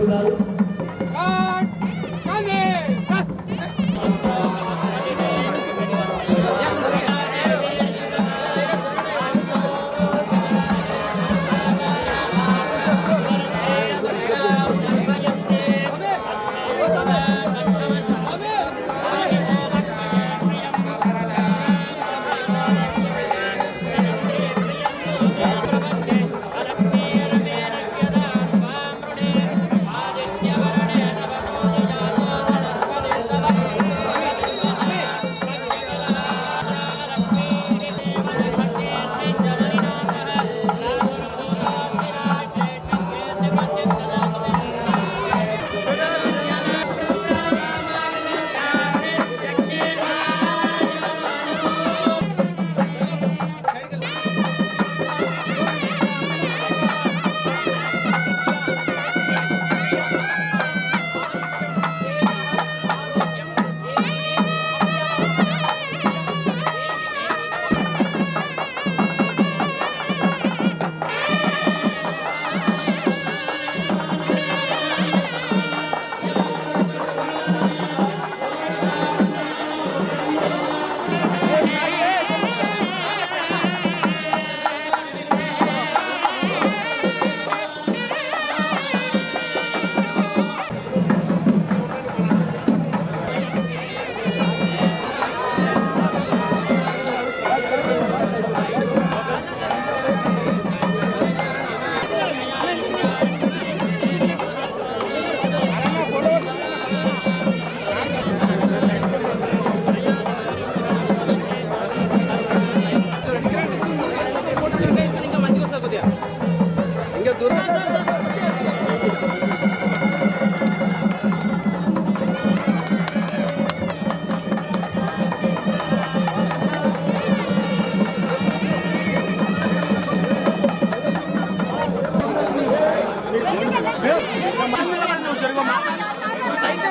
くなる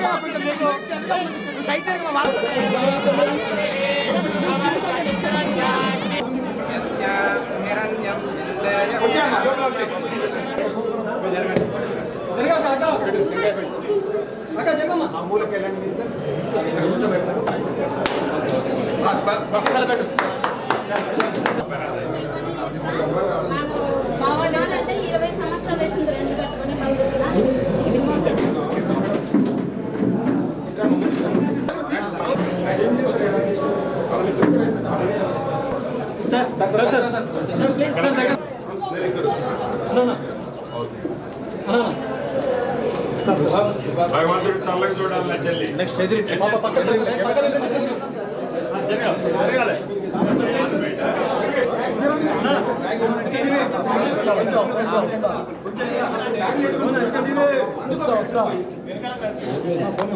సమర్పిస్తున్నారు మా వాడు అంటే ఇరవై సంవత్సరాలు అవుతుంది రెండు కట్టుకొని బయట భగవంతుడు చల్లగా చూడాలి చెల్లి నెక్స్ట్ నీకు పిల్లలు ఎంతమంది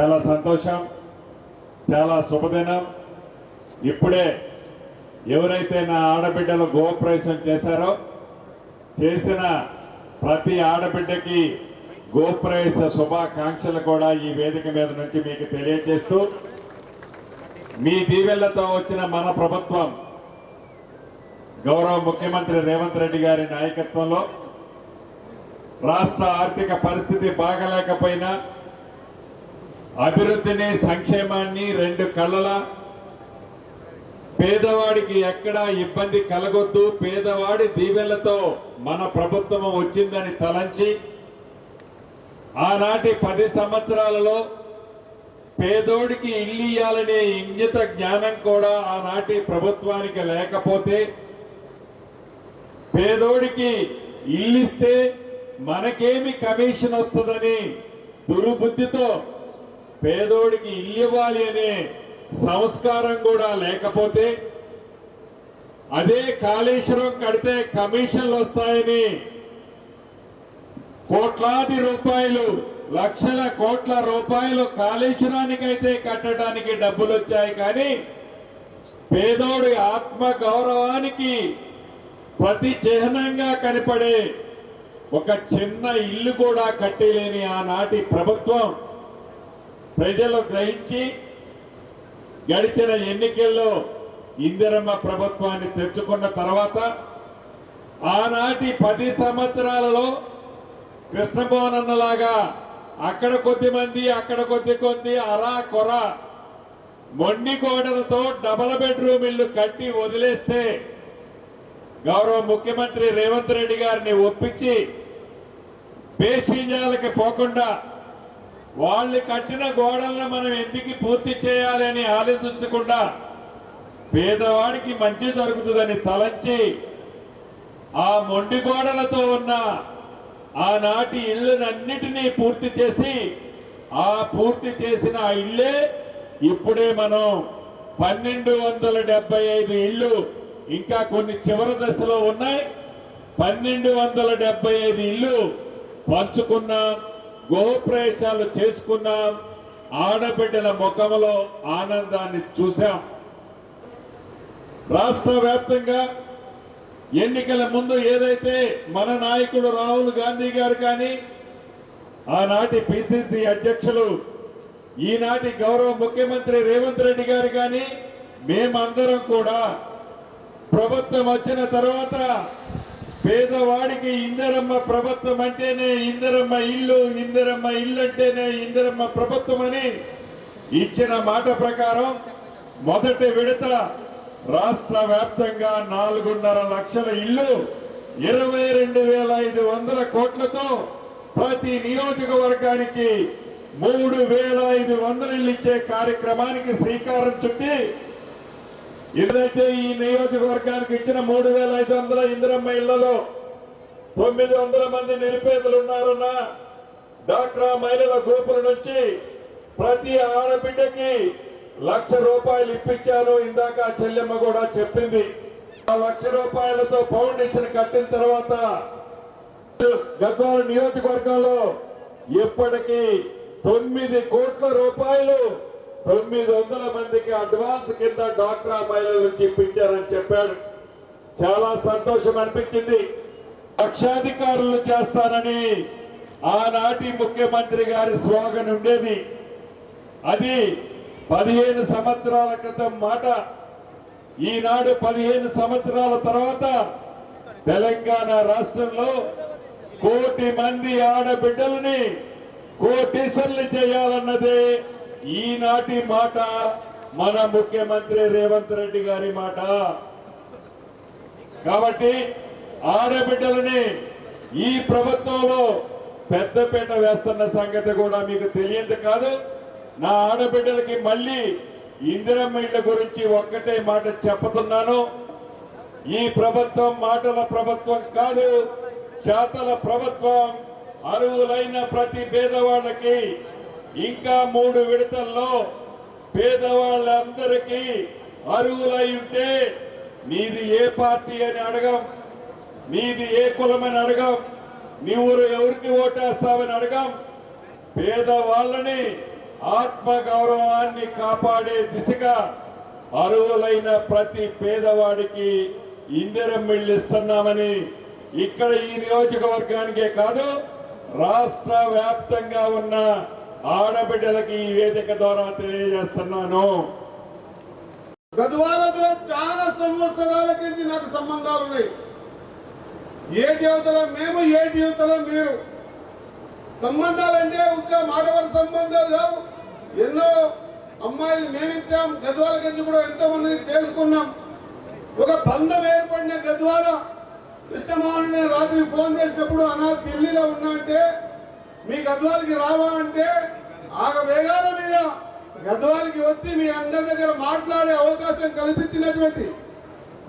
చాలా సంతోషం చాలా శుభదినం. ఇప్పుడే ఎవరైతే నా ఆడబిడ్డలు గోప్రవేశం చేశారో చేసిన ప్రతి ఆడబిడ్డకి గోప్రవేశ శుభాకాంక్షలు కూడా ఈ వేదిక మీద నుంచి మీకు తెలియజేస్తూ మీ దీవెళ్ళతో వచ్చిన మన ప్రభుత్వం గౌరవ ముఖ్యమంత్రి రేవంత్ రెడ్డి గారి నాయకత్వంలో రాష్ట్ర ఆర్థిక పరిస్థితి బాగలేకపోయినా అభివృద్ధిని సంక్షేమాన్ని రెండు కళ్ళల పేదవాడికి ఎక్కడా ఇబ్బంది కలగొద్దు. పేదవాడి దీవెలతో మన ప్రభుత్వం వచ్చిందని తలంచి ఆనాటి పది సంవత్సరాలలో పేదోడికి ఇల్లు ఇయ్యాలనే ఇంగిత జ్ఞానం కూడా ఆనాటి ప్రభుత్వానికి లేకపోతే పేదోడికి ఇల్లిస్తే మనకేమి కమిషన్ వస్తుందని దుర్బుద్ధితో పేదోడికి ఇల్లు ఇవ్వాలి అనే సంస్కారం కూడా లేకపోతే అదే కాళేశ్వరం కడితే కమిషన్లు వస్తాయని కోట్లాది రూపాయలు లక్షల కోట్ల రూపాయలు కాళేశ్వరానికైతే కట్టడానికి డబ్బులు వచ్చాయి కానీ పేదోడి ఆత్మ గౌరవానికి ప్రతి చిహ్నంగా కనపడే ఒక చిన్న ఇల్లు కూడా కట్టలేని ఆనాటి ప్రభుత్వం ప్రజలు గ్రహించి గడిచిన ఎన్నికల్లో ఇందిరమ్మ ప్రభుత్వాన్ని తెచ్చుకున్న తర్వాత ఆనాటి పది సంవత్సరాలలో కృష్ణభవనన్నలాగా అక్కడ కొద్ది మంది అక్కడ కొద్ది కొద్ది అరా కొర మొండి గోడలతో డబల్ బెడ్రూమ్ ఇల్లు కట్టి వదిలేస్తే గౌరవ ముఖ్యమంత్రి రేవంత్ రెడ్డి గారిని ఒప్పించి పేషీజాలకి పోకుండా వాళ్ళు కట్టిన గోడలను మనం ఎందుకు పూర్తి చేయాలి అని ఆలోచించకుండా పేదవాడికి మంచి జరుగుతుందని తలంచి ఆ మొండి గోడలతో ఉన్న ఆనాటి ఇళ్ళనన్నిటినీ పూర్తి చేసి ఆ పూర్తి చేసిన ఆ ఇల్లే ఇప్పుడే మనం పన్నెండు వందల డెబ్బై ఐదు ఇళ్ళు ఇంకా కొన్ని చివరి దశలో ఉన్నాయి. పన్నెండు వందల డెబ్బై ఐదు ఇళ్ళు పంచుకున్నాం. గోప్రవేశాలు చేసుకున్నాం. ఆడబిడ్డల ముఖంలో ఆనందాన్ని చూశాం. రాష్ట్ర వ్యాప్తంగా ఎన్నికల ముందు ఏదైతే మన నాయకుడు రాహుల్ గాంధీ గారు కానీ ఆనాటి పిసిసి అధ్యక్షులు ఈనాటి గౌరవ ముఖ్యమంత్రి రేవంత్ రెడ్డి గారు కానీ మేమందరం కూడా ప్రభుత్వం వచ్చిన తర్వాత పేదవాడికి ఇందిరమ్మ ప్రభుత్వం అంటేనే ఇందిరమ్మ ఇల్లు ఇందిరమ్మ ఇల్లు అంటేనే ఇందిరమ్మ ప్రభుత్వం అని ఇచ్చిన మాట ప్రకారం మొదటి విడత రాష్ట్ర వ్యాప్తంగా నాలుగున్నర లక్షల ఇల్లు ఇరవై రెండు వేల ఐదు వందల కోట్లతో ప్రతి నియోజకవర్గానికి మూడు వేల ఐదు వందల ఇల్లు ఇచ్చే కార్యక్రమానికి శ్రీకారం చుట్టి ఏదైతే ఈ నియోజకవర్గానికి ఇచ్చిన మూడు వేల ఐదు వందల ఇందిరమ్మ ఇళ్ళలో తొమ్మిది వందల మంది నిరుపేదలు ఉన్నారన్న డాక్రా మహిళల గ్రూపుల నుంచి ప్రతి ఆడబిడ్డకి లక్ష రూపాయలు ఇప్పించాను. ఇందాక చెల్లెమ్మ కూడా చెప్పింది. ఆ లక్ష రూపాయలతో ఫౌండేషన్ కట్టిన తర్వాత గద్వాల నియోజకవర్గంలో ఇప్పటికీ తొమ్మిది కోట్ల రూపాయలు తొమ్మిది వందల మందికి అడ్వాన్స్ కింద డాక్టర్ మహిళల నుంచి ఇప్పించారని చెప్పాడు. చాలా సంతోషం అనిపించింది. లక్షాధికారులు చేస్తానని ఆనాటి ముఖ్యమంత్రి గారి స్లోగన్ ఉండేది. అది పదిహేను సంవత్సరాల క్రితం మాట. ఈనాడు పదిహేను సంవత్సరాల తర్వాత తెలంగాణ రాష్ట్రంలో కోటి మంది ఆడబిడ్డల్ని కోటీశ్వర్లు చేయాలన్నదే ఈనాటి మాట మన ముఖ్యమంత్రి రేవంత్ రెడ్డి గారి మాట. కాబట్టి ఆడబిడ్డలని ఈ ప్రభుత్వంలో పెద్దపీట వేస్తున్న సంగతి కూడా మీకు తెలియదు కాదు. నా ఆడబిడ్డలకి మళ్ళీ ఇందిరమ్మ ఇళ్ళ గురించి ఒక్కటే మాట చెప్పుతున్నాను ఈ ప్రభుత్వం మాటల ప్రభుత్వం కాదు చేతల ప్రభుత్వం అరువులైన ప్రతి పేదవాళ్ళకి ఇంకా మూడు విడతల్లో పేదవాళ్ళందరికీ అరువులై ఉంటే నీది ఏ పార్టీ అని అడగం. నీది ఏ కులమని అడగం. నీవు ఎవరికి ఓటేస్తావని అడగం. పేదవాళ్ళని ఆత్మ గౌరవాన్ని కాపాడే దిశగా అరువులైన ప్రతి పేదవాడికి ఇందిరం మిల్లు ఇస్తున్నామని ఇక్కడ ఈ నియోజకవర్గానికే కాదు రాష్ట్ర వ్యాప్తంగా ఉన్న ఆడబిడ్డలకి ఈ వేదిక ద్వారా తెలియజేస్తున్నాను. గద్వాలతో చాలా సంవత్సరాల నుంచి నాకు సంబంధాలు ఉన్నాయి. ఏ దేవతలో మేము ఏ దేవతలో మీరు. సంబంధాలంటే ఇంకా మాటవర సంబంధాలు కావు. ఎన్నో అమ్మాయిలు మేమిచ్చాం గద్వాల గంజి కూడా ఎంతో మందిని చేసుకున్నాం. ఒక బంధం ఏర్పడిన గద్వాల కృష్ణమోహన్ నేను రాత్రి ఫోన్ చేసినప్పుడు అనా ఢిల్లీలో ఉన్నా అంటే మీ గద్వాలకి రావా అంటే ఆగ వేగాల మీద గద్వాలకి వచ్చి మీ అందరి దగ్గర మాట్లాడే అవకాశం కల్పించినటువంటి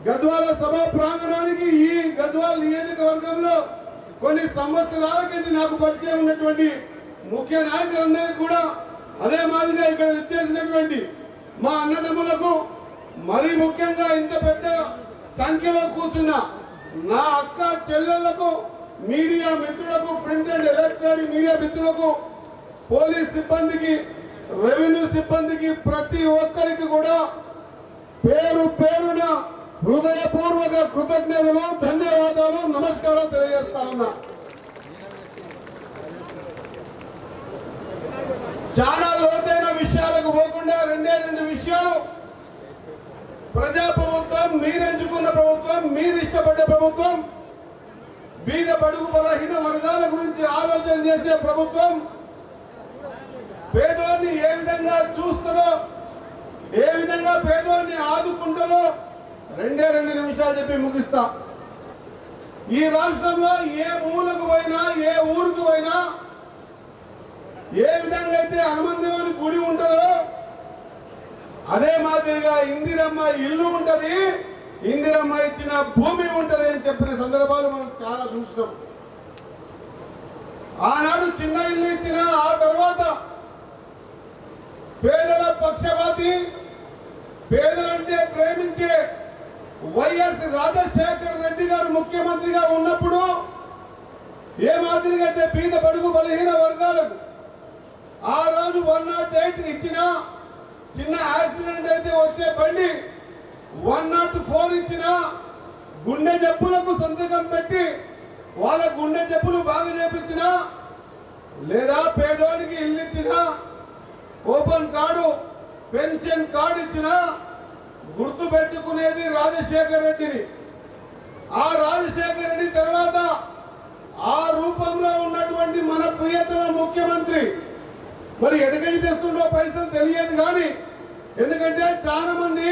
గద్వాల సభ ప్రాంగణానికి ఈ గద్వాల నియోజకవర్గంలో కొన్ని సంవత్సరాల కింద నాకు పరిచయం ఉన్నటువంటి ముఖ్య నాయకులందరికీ కూడా అదే మాదిరిగా ఇక్కడ వచ్చేసినటువంటి మా అన్నదమ్ములకు మరీ ముఖ్యంగా ఇంత పెద్ద సంఖ్యలో కూర్చున్న నా అక్క చెల్లెళ్ళకు మీడియా మిత్రులకు ప్రింట్ అండ్ ఎలక్ట్రానిక్ మీడియా మిత్రులకు పోలీస్ సిబ్బందికి రెవెన్యూ సిబ్బందికి ప్రతి ఒక్కరికి కూడా పేరు పేరున హృదయపూర్వక కృతజ్ఞతలు ధన్యవాదాలు నమస్కారం తెలియజేస్తా ఉన్నా. చాలా లోతైన విషయాలకు పోకుండా రెండే రెండు విషయాలు. ప్రజా ప్రభుత్వం మీరెంచుకున్న ప్రభుత్వం మీరు ఇష్టపడ్డ ప్రభుత్వం బీద బడుగు బలహీన వర్గాల గురించి ఆలోచన చేసే ప్రభుత్వం పేదోన్ని ఏ విధంగా చూస్తుందో ఏ విధంగా పేదోన్ని ఆదుకుంటుందో రెండే రెండు నిమిషాలు చెప్పి ముగిస్తా. ఈ రాష్ట్రంలో ఏ మూలకు పోయినా ఏ ఊరుకు పోయినా ఏ విధంగా అయితే హనుమంతదేవుని గుడి ఉంటుందో అదే మాదిరిగా ఇందిరమ్మ ఇల్లు ఉంటుంది. ఇందిరమ్మ ఇచ్చిన భూమి ఉంటుంది అని చెప్పిన సందర్భాలు మనం చాలా చూసినాం. ఆనాడు చిన్న ఇల్లు ఇచ్చిన ఆ తర్వాత పేదల పక్షపాతి పేదలంటే ప్రేమించే వైఎస్ రాజశేఖర రెడ్డి గారు ముఖ్యమంత్రిగా ఉన్నప్పుడు ఏ మాదిరిగా అయితే బీద బడుగు బలహీన వర్గాలకు ఆ రోజు వన్ నాట్ ఎయిట్ ఇచ్చిన చిన్న యాక్సిడెంట్ అయితే వచ్చే బండి వన్ నాట్ ఫోర్ ఇచ్చిన గుండె జబ్బులకు సంతకం పెట్టి వాళ్ళ గుండె జబ్బులు బాగా చేపించిన లేదా పేదోనికి ఇల్లు ఇచ్చిన ఓపెన్ కార్డు పెన్షన్ కార్డు ఇచ్చిన గుర్తు పెట్టుకునేది రాజశేఖర రెడ్డిని. ఆ రాజశేఖర రెడ్డి తర్వాత ఆ రూపంలో ఉన్నటువంటి మన ప్రియతమ ముఖ్యమంత్రి. మరి ఎడగలి తెస్తుండో పైసలు తెలియదు కానీ ఎందుకంటే చాలా మంది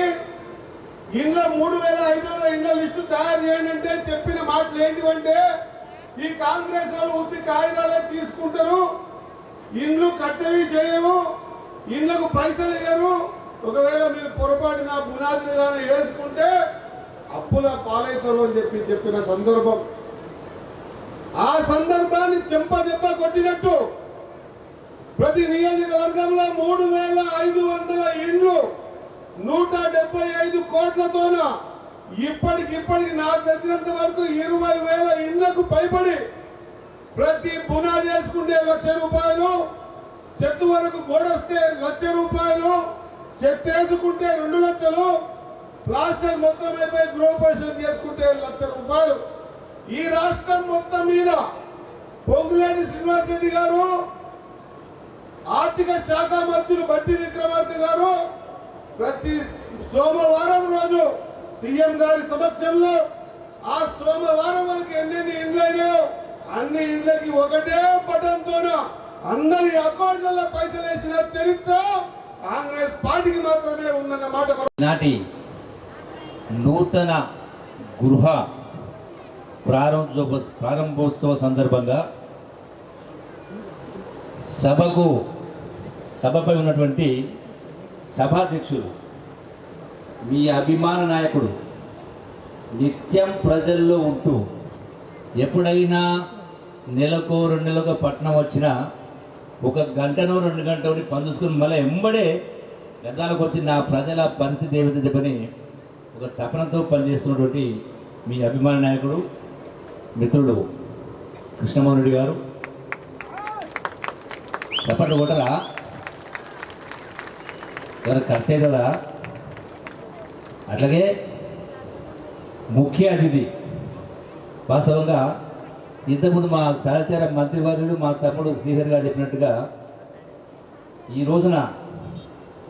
ఇండ్ల మూడు వేల ఐదు వందల ఇండ్ల లిస్టు తయారు చేయండి అంటే చెప్పిన మాటలు ఏంటివంటే ఈ కాంగ్రెస్ వాళ్ళు ఉత్తి కాగితాలే తీసుకుంటారు ఇండ్లు కట్టవి చేయవు ఇండ్లకు పైసలు ఇయ్యరు. ఒకవేళ మీరు పొరపాటున పునాదులు కానీ వేసుకుంటే అప్పుల పాలవుతారు అని చెప్పి చెప్పిన సందర్భం. ఆ సందర్భాన్ని చెంప దెబ్బ కొట్టినట్టు ప్రతి నియోజకవర్గంలో మూడు వేల ఐదు వందల ఇండ్లు నూట డెబ్బై ఐదు కోట్లతోన ఇప్పటికిప్పటికి నాకు తెలిసినంత వరకు ఇరవై వేల ఇండ్లకు పైబడి ప్రతి బునాది వేసుకుంటే లక్ష రూపాయలు చెత్త వరకు గోడొస్తే లక్ష రూపాయలు చెత్త వేసుకుంటే రెండు లక్షలు ప్లాస్టర్ మొత్తం అయిపోయి గృహపరిశోధన చేసుకుంటే లక్ష రూపాయలు. ఈ రాష్ట్రం మొత్తం మీద పొంగులేని శ్రీనివాస్ గారు ఆర్థిక శాఖ మంత్రులు బట్టి విక్రమార్క గారు ప్రతి సోమవారం రోజు సీఎం గారి సమక్షంలో ఆ సోమవారం మనకి ఎన్నెన్ని ఇండ్లైనాయో అన్ని ఇండ్లకి ఒకటే బటన్తోన అందరి అకౌంట్లలో పైసలు వేసిన చరిత్ర కాంగ్రెస్ పార్టీకి మాత్రమే ఉందన్న మాట నాటి నూతన గృహ ప్రారంభోత్సవ ప్రారంభోత్సవ సందర్భంగా సభకు సభపై ఉన్నటువంటి సభాధ్యక్షుడు మీ అభిమాన నాయకుడు నిత్యం ప్రజల్లో ఉంటూ ఎప్పుడైనా నెలకో రెండు నెలకో పట్టణం వచ్చినా ఒక గంటనో రెండు గంటలో పని చూసుకుని మళ్ళీ ఎంబడే గద్దాలకు వచ్చి నా ప్రజల పరిస్థితి ఏమిటో చెప్పని ఒక తపనతో పనిచేస్తున్నటువంటి మీ అభిమాన నాయకుడు మిత్రుడు కృష్ణమోహన్ రెడ్డి గారు. చెప్పండి కొట్టరా ఎవరు ఖర్చు అవుతుందా అట్లాగే ముఖ్య అతిథి వాస్తవంగా ఇంతకుముందు మా సహచార మంత్రివర్యుడు మా తమ్ముడు శ్రీహర్ గారు చెప్పినట్టుగా ఈ రోజున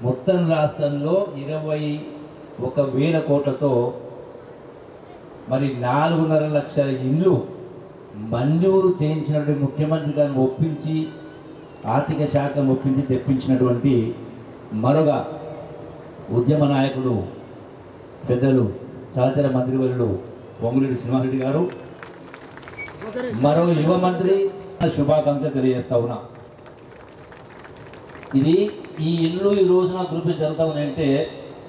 మొత్తం రాష్ట్రంలో ఇరవై ఒక వేల కోట్లతో మరి నాలుగున్నర లక్షల ఇండ్లు మంజూరు చేయించినటువంటి ముఖ్యమంత్రి గారిని ఒప్పించి ఆర్థిక శాఖను ఒప్పించి తెప్పించినటువంటి మరొక ఉద్యమ నాయకుడు పెద్దలు సహచర మంత్రివర్యులు పొంగులేటి శ్రీనివాసరెడ్డి గారు. మరో యువ మంత్రి శుభాకాంక్షలు తెలియజేస్తా ఉన్నా. ఇది ఈ ఇల్లు ఈ రోజున గురించి జరుగుతూ ఉన్నాయంటే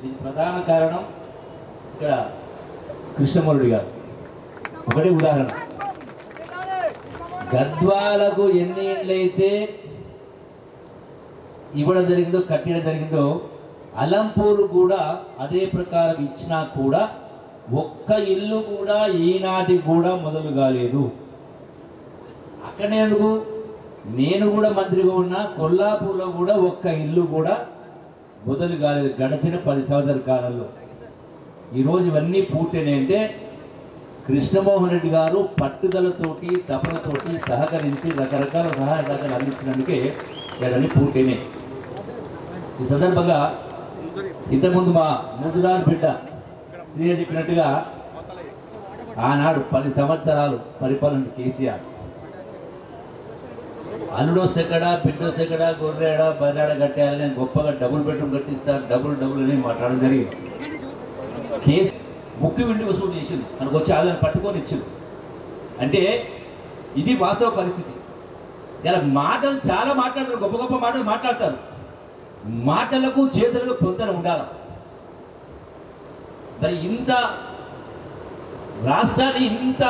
దీని ప్రధాన కారణం ఇక్కడ కృష్ణమూర్తి గారు. ఒకటి ఉదాహరణ. గద్వాలకు ఎన్ని అయితే ఇవ్వడం జరిగిందో కట్టడం జరిగిందో అలంపూర్ కూడా అదే ప్రకారం ఇచ్చినా కూడా ఒక్క ఇల్లు కూడా ఈనాటికి కూడా మొదలు కాలేదు. అక్కడనే ఎందుకు? నేను కూడా మంత్రిగా ఉన్నా కొల్లాపూర్లో కూడా ఒక్క ఇల్లు కూడా మొదలు కాలేదు గడిచిన పది సంవత్సరాల కాలంలో. ఈరోజు ఇవన్నీ పూర్తయినాయంటే కృష్ణమోహన్ రెడ్డి గారు పట్టుదలతోటి తపనతోటి సహకరించి రకరకాల సహాయ సహకారాలు అందించినందుకే ఇవన్నీ పూర్తయినాయి. ఈ సందర్భంగా ఇంతకుముందు మా ముదురాజ్ బిడ్డ శ్రీయ చెప్పినట్టుగా ఆనాడు పది సంవత్సరాలు పరిపాలన కేసీఆర్. అల్లుడోస్ ఎక్కడా బిడ్డోస్ ఎక్కడా గొర్రెడ బర్రెడ కట్టేయాలని నేను గొప్పగా డబుల్ బెడ్రూమ్ కట్టిస్తా డబుల్ డబుల్ అని మాట్లాడడం జరిగింది. కేసు ముక్కు విండి వసూలు చేసింది మనకు వచ్చి ఆదాయం పట్టుకొని ఇచ్చింది అంటే ఇది వాస్తవ పరిస్థితి. ఇలా మాటలు చాలా మాట్లాడతారు గొప్ప గొప్ప మాటలు మాట్లాడతారు. మాటలకు చేతులకు పొంతన ఉండాలి. మరి ఇంత రాష్ట్రాన్ని ఇంత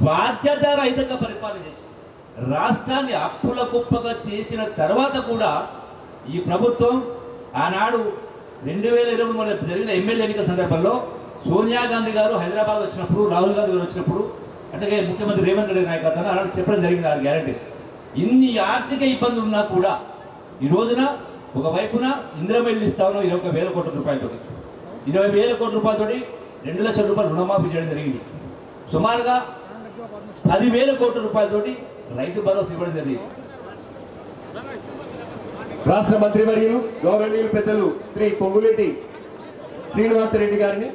బాధ్యతారహితంగా పరిపాలన చేసి రాష్ట్రాన్ని అప్పుల కుప్పగా చేసిన తర్వాత కూడా ఈ ప్రభుత్వం ఆనాడు రెండు వేల ఇరవై మన జరిగిన ఎమ్మెల్యే ఎన్నికల సందర్భంలో సోనియా గాంధీ గారు హైదరాబాద్ వచ్చినప్పుడు రాహుల్ గాంధీ గారు వచ్చినప్పుడు అంటే ముఖ్యమంత్రి రేవంత్ రెడ్డి నాయకత్వం ఆనాడు చెప్పడం జరిగింది ఆ గ్యారంటీ. ఇన్ని ఆర్థిక ఇబ్బందులు ఉన్నా కూడా ఈ రోజున ఒకవైపున ఇంద్రమిల్లు ఇస్తా ఉన్నాం ఇరవై ఒక వేల కోట్ల రూపాయలతోటి. ఇరవై వేల కోట్ల రూపాయలతోటి రెండు లక్షల రూపాయలు రుణమాఫీ చేయడం జరిగింది. సుమారుగా పదివేల కోట్ల రూపాయలతోటి రైతు భరోసా ఇవ్వడం జరిగింది. రాష్ట్ర మంత్రివర్యులు గౌరవనీయులు పెద్దలు శ్రీ పొంగులేటి శ్రీనివాసరెడ్డి గారిని.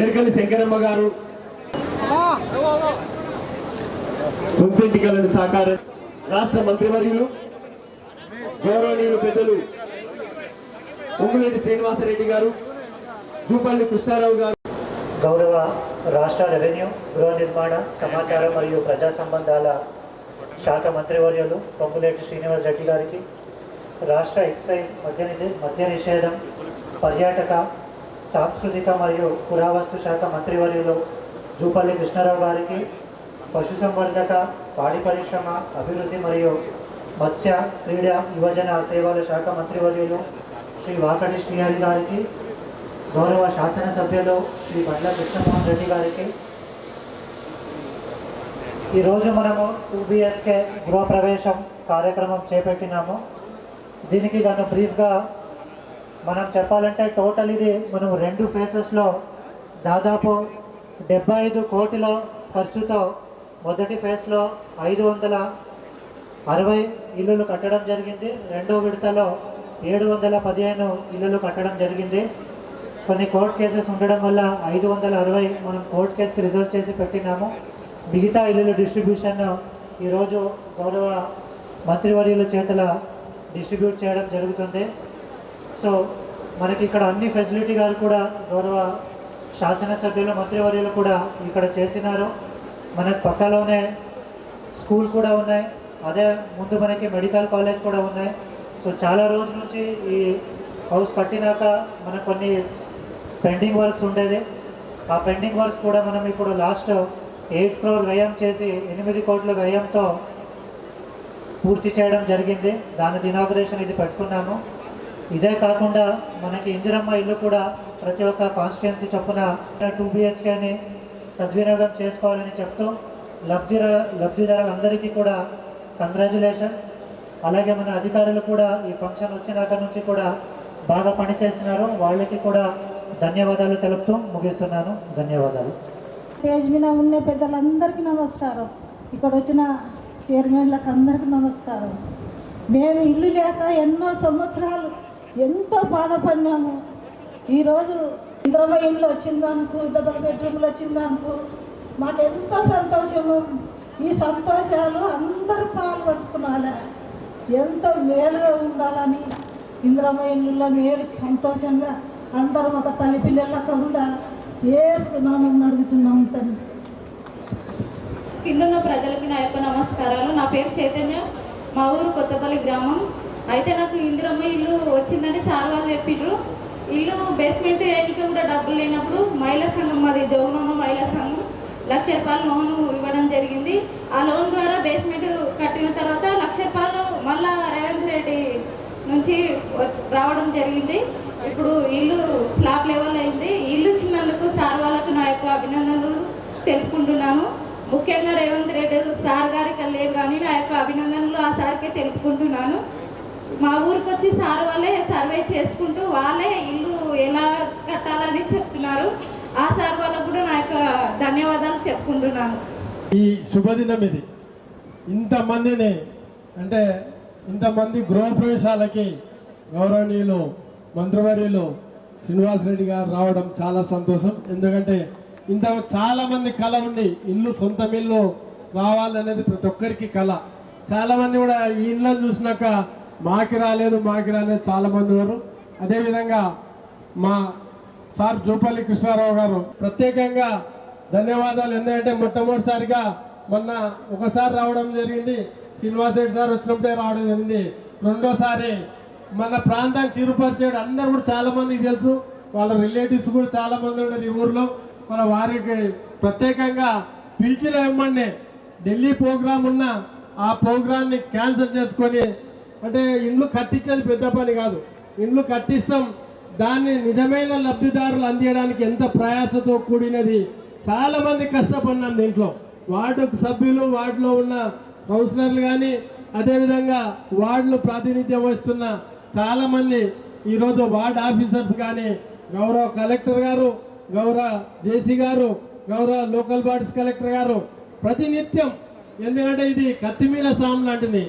ఎరకలి శంకరమ్మ గారు. సొంతింటి కళను సాకారం రాష్ట్ర మంత్రివర్యులు గౌరవనీయులు పెద్దలు ఉంగులేటి శ్రీనివాసరెడ్డి గారు జూపల్లి కృష్ణారావు గారు. గౌరవ రాష్ట్ర రెవెన్యూ గృహ నిర్మాణ సమాచారం మరియు ప్రజా సంబంధాల శాఖ మంత్రివర్యులు పొంగులేటి శ్రీనివాస్ రెడ్డి గారికి రాష్ట్ర ఎక్సైజ్ మద్య నిధి- మద్య నిషేధం పర్యాటక సాంస్కృతిక మరియు పురావస్తు శాఖ మంత్రివర్యులు జూపల్లి కృష్ణారావు గారికి పశుసంవర్ధక పాడి పరిశ్రమ అభివృద్ధి మరియు మత్స్య క్రీడా యువజన సేవల శాఖ మంత్రివర్యులు శ్రీ వాకటి శ్రీహరి గారికి గౌరవ శాసనసభ్యులు శ్రీ బండ్ల కృష్ణమోహన్ రెడ్డి గారికి. ఈరోజు మనము టూబిఎస్కే గృహప్రవేశం కార్యక్రమం చేపట్టినాము. దీనికి గాను బ్రీఫ్గా మనం చెప్పాలంటే టోటల్ ఇది మనం రెండు ఫేసెస్లో దాదాపు డెబ్బై ఐదు కోట్ల ఖర్చుతో మొదటి ఫేజ్లో ఐదు వందల అరవై ఇల్లులు కట్టడం జరిగింది. రెండో విడతలో ఏడు వందల పదిహేను ఇల్లులు కట్టడం జరిగింది. కొన్ని కోర్టు కేసెస్ ఉండడం వల్ల ఐదు వందల అరవై మనం కోర్టు కేసుకి రిజర్వ్ చేసి పెట్టినాము. మిగతా ఇల్లుల డిస్ట్రిబ్యూషన్ ఈరోజు గౌరవ మంత్రివర్యుల చేతల డిస్ట్రిబ్యూట్ చేయడం జరుగుతుంది. సో మనకి ఇక్కడ అన్ని ఫెసిలిటీ గారు కూడా గౌరవ శాసనసభ్యులు మంత్రివర్యులు కూడా ఇక్కడ చేసినారు. మనకు పక్కలోనే స్కూల్ కూడా ఉన్నాయి. అదే ముందు మనకి మెడికల్ కాలేజ్ కూడా ఉన్నాయి. సో చాలా రోజుల నుంచి ఈ హౌస్ కట్టినాక మనకు కొన్ని పెండింగ్ వర్క్స్ ఉండేది. ఆ పెండింగ్ వర్క్స్ కూడా మనం ఇప్పుడు లాస్ట్ ఎయిట్ క్రోర్ వ్యయం చేసి ఎనిమిది కోట్ల వ్యయంతో పూర్తి చేయడం జరిగింది. దాని ఇనాగ్రేషన్ ఇది పెట్టుకున్నాము. ఇదే కాకుండా మనకి ఇందిరమ్మ ఇల్లు కూడా ప్రతి ఒక్క కాన్స్టిట్యున్సీ చొప్పున టూ బిహెచ్కేని సద్వినియోగం చేసుకోవాలని చెప్తూ లబ్ధిర లబ్ధిదారులందరికీ కూడా కంగ్రాచులేషన్స్ అలాగే మన అధికారులు కూడా ఈ ఫంక్షన్ వచ్చినాక నుంచి కూడా బాగా పనిచేసినారు వాళ్ళకి కూడా ధన్యవాదాలు తెలుపుతూ ముగిస్తున్నాను. ధన్యవాదాలు. స్టేజ్ మీద ఉన్న పెద్దలందరికీ నమస్కారం. ఇక్కడ వచ్చిన చైర్మన్లకు అందరికీ నమస్కారం. మేము ఇల్లు లేక ఎన్నో సంవత్సరాలు ఎంతో బాధపడినాము. ఈరోజు ఇంద్రమ్మ ఇంట్లో వచ్చిందనుకు డబల్ బెడ్రూమ్లో వచ్చిందనుకు మాకెంతో సంతోషము. ఈ సంతోషాలు అందరూ పాల్పంచుకోవాలి ఎంతో మేలుగా ఉండాలని ఇంద్రమ్మ ఇళ్ళల్లో మేలు సంతోషంగా అందరం ఒక తల్లి పిల్లలక ఉండాలి. ఏ సునామం అడుగుతున్నాం తండ్రి. కింద ప్రజలకి నా యొక్క నమస్కారాలు. నా పేరు చైతన్య. మా ఊరు కొత్తపల్లి గ్రామం. అయితే నాకు ఇందిరమ్మ ఇల్లు వచ్చిందని సార్ వాళ్ళు చెప్పిండ్రు ఇల్లు బేస్మెంట్ వేయడానికి కూడా డబ్బులు లేనప్పుడు మహిళా సంఘం మాది జోగులోను మహిళా సంఘం. లక్ష రూపాయలు లోన్ ఇవ్వడం జరిగింది. ఆ లోన్ ద్వారా బేస్మెంట్ కట్టిన తర్వాత లక్ష రూపాయలు మళ్ళా రేవంత్ రెడ్డి నుంచి వచ్చి- రావడం జరిగింది. ఇప్పుడు ఇల్లు స్లాబ్ లెవెల్ అయింది. ఇల్లు ఇచ్చినందుకు సార్ వాళ్ళకు నా యొక్క అభినందనలు తెలుపుకుంటున్నాను. ముఖ్యంగా రేవంత్ రెడ్డి సార్ గారికి లేరు కానీ నా యొక్క అభినందనలు ఆ సార్కే తెలుపుకుంటున్నాను. మా ఊరికి వచ్చి సార్ వాళ్ళే సర్వే చేసుకుంటూ వాళ్ళే ఇల్లు ఎలా కట్టాలని చెప్తున్నారు. ఆ సార్ వాళ్ళకు కూడా నా యొక్క ధన్యవాదాలు చెప్పుకుంటున్నాను. ఈ శుభదినం ఇది. ఇంతమందిని అంటే ఇంతమంది గృహప్రవేశాలకి గౌరవనీయులు మంత్రివర్యులు శ్రీనివాస్ రెడ్డి గారు రావడం చాలా సంతోషం. ఎందుకంటే ఇంత చాలామంది కళ ఉంది ఇల్లు సొంతం ఇల్లు రావాలనేది ప్రతి ఒక్కరికి కళ. చాలామంది కూడా ఈ ఇళ్ళని చూసినాక మాకి రాలేదు మాకి రాలేదు చాలా మంది ఉన్నారు. అదేవిధంగా మా సార్ జూపల్లి కృష్ణారావు గారు ప్రత్యేకంగా ధన్యవాదాలు. ఎందుకంటే మొట్టమొదటిసారిగా మొన్న ఒకసారి రావడం జరిగింది. శ్రీనివాస్ రెడ్డి సార్ వచ్చినప్పుడే రావడం జరిగింది. రెండోసారి మన ప్రాంతాన్ని చిరుపరిచాడు అందరు కూడా చాలామందికి తెలుసు. వాళ్ళ రిలేటివ్స్ కూడా చాలా మంది ఉన్నారు ఈ ఊర్లో. మన వారికి ప్రత్యేకంగా పిలిచిన ఇవ్వండి ఢిల్లీ ప్రోగ్రామ్ ఉన్న ఆ ప్రోగ్రాన్ని క్యాన్సిల్ చేసుకొని అంటే ఇండ్లు కట్టించేది పెద్ద పని కాదు. ఇండ్లు కట్టిస్తాం. దాన్ని నిజమైన లబ్ధిదారులు అందించడానికి ఎంత ప్రయాసతో కూడినది చాలా మంది కష్టపడినాం దీంట్లో. వార్డు సభ్యులు వార్డులో ఉన్న కౌన్సిలర్లు కానీ అదేవిధంగా వార్డులు ప్రాతినిధ్యం వహిస్తున్న చాలా మంది ఈరోజు వార్డ్ ఆఫీసర్స్ కానీ గౌరవ కలెక్టర్ గారు గౌరవ జేసీ గారు గౌరవ లోకల్ బాడీస్ కలెక్టర్ గారు ప్రతినిత్యం. ఎందుకంటే ఇది కత్తిమీర సాం లాంటిది.